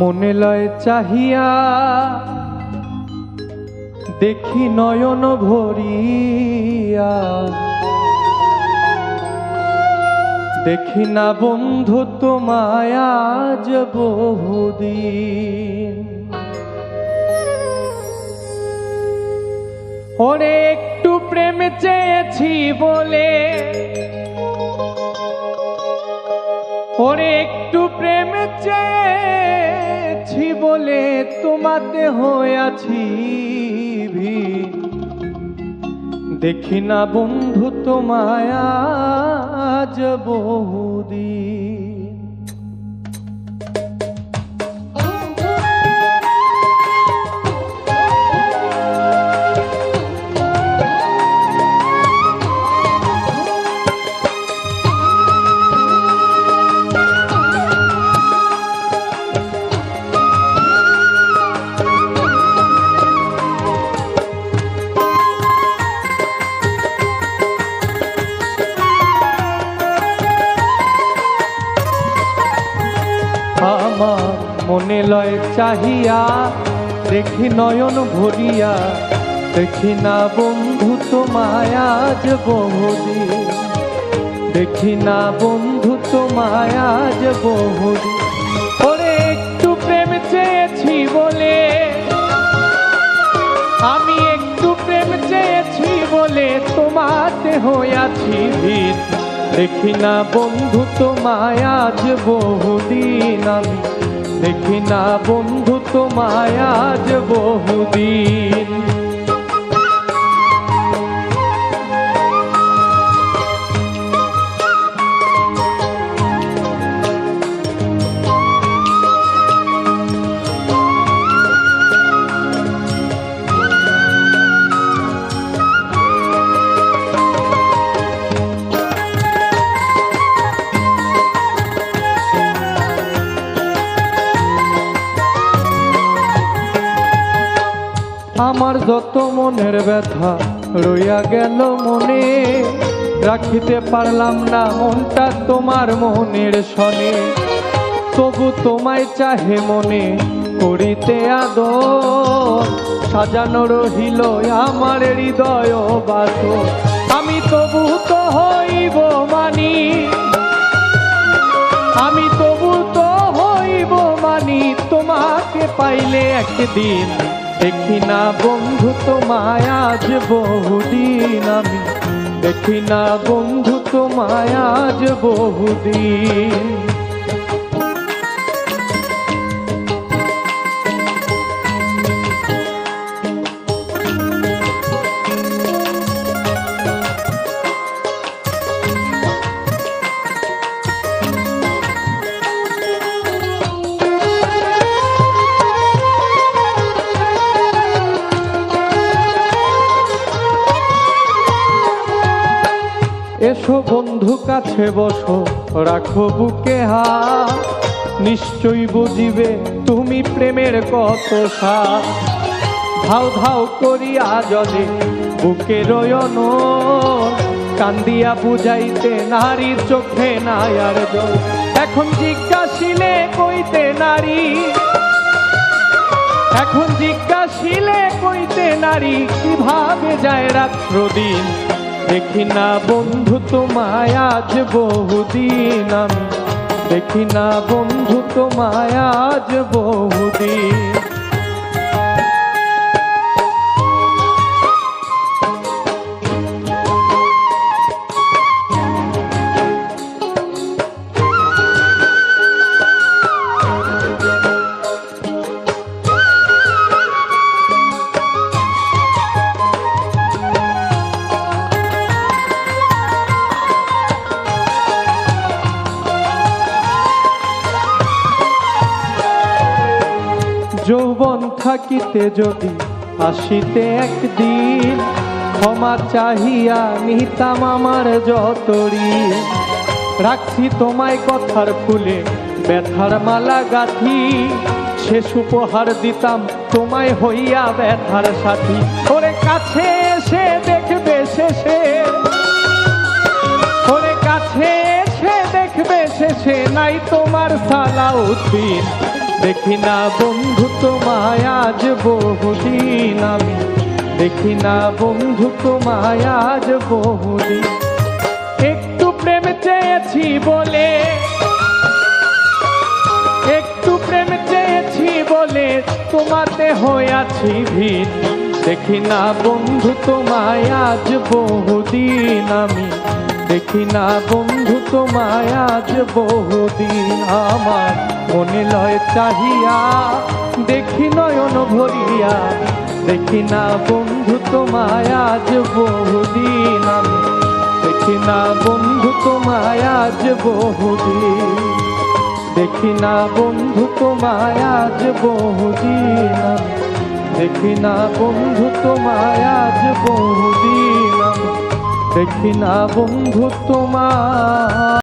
মনে লয় চাহিয়া। দেখি নয়ন ভরিয়া। দেখি না বন্ধু তোমায় আজ বহুদিন। ওরে একটু প্রেম চেয়েছি বলে। ওরে একটু প্রেম বলে তোমাতে হয়েছি। দেখি না বন্ধু তোমায় আজ বহুদিন আমার মনে লয় চাহিয়া, দেখি নয়ন ভরিয়া, দেখি না বন্ধু তোমায় আজ বহুদিন। দেখি না বন্ধু তোমায় আজ বহুদিন। ওরে একটু প্রেম চেয়েছি বলে, আমি একটু প্রেম চেয়েছি বলে তোমাতে হইয়াছি ভিড় দেখি না বন্ধু তোমায় আজ বহুদিন আমি। দেখি না বন্ধু তোমায় আজ বহুদিন আমার যত মনের ব্যথা রইয়া গেল মনে, রাখিতে পারলাম না মনটা তোমার মনের সনে। তবু তোমায় চাহে মনে করিতে আদর, সাজানো রহিল আমার হৃদয় বাস আমি তবু তো হইব মানি, আমি তবু তো হইব মানি, তোমাকে পাইলে একদিন দেখি না বন্ধু তোমায় আজ বহুদিন আমি। দেখি না বন্ধু তোমায় আজ বহুদিন। এসো বন্ধু কাছে বসো, রাখো বুকে হা নিশ্চয়ই বুঝিবে তুমি প্রেমের কত সার। ধাও ধাও করিয়া জলে বুকে রয়ন। কান্দিয়া বুঝাইতে নারীর চোখে নাই আর জল। এখন জিজ্ঞাসিলে কইতে নারী। এখন জিজ্ঞাসিলে কইতে নারী, কীভাবে যায় রাত্র দিন দেখি না বন্ধু তোমায় আজ বহুদিন আমি। দেখি না বন্ধু তোমায় আজ বহুদিন। যৌবন থাকিতে যদি আসিতে একদিন, ক্ষমা চাহিয়া নিতাম আমার যতরি। রাখছি তোমায় কথার ফুলে, ব্যথার মালা গাথি। শেষ উপহার দিতাম তোমায় হইয়া ব্যথার সাথী। ওরে কাছে এসে দেখবে শেষে। ওরে কাছে এসে দেখবে শেষে, নাই তোমার সালাউদ্দিন। দেখি না বন্ধু তোমায় আজ বহুদিন আমি। দেখি না বন্ধু তোমায় আজ বহুদিন। একটু প্রেম চেয়েছি বলে, একটু প্রেম চেয়েছি বলে তোমাতে হইয়াছি ভিন দেখি না বন্ধু তোমায় আজ বহুদিন আমি। দেখি না বন্ধু তোমায় আজ বহুদিন আমার মনে লয় চাহিয়া, দেখি নয়ন ভরিয়া দেখি না বন্ধু তোমায় আজ বহুদিন আমি দেখি না বন্ধু তোমায় আজ বহুদিন দেখি না বন্ধু তোমায় আজ বহুদিন আমি। দেখি না বন্ধু তোমায় আজ বহুদিন। দেখি না বন্ধু তোমার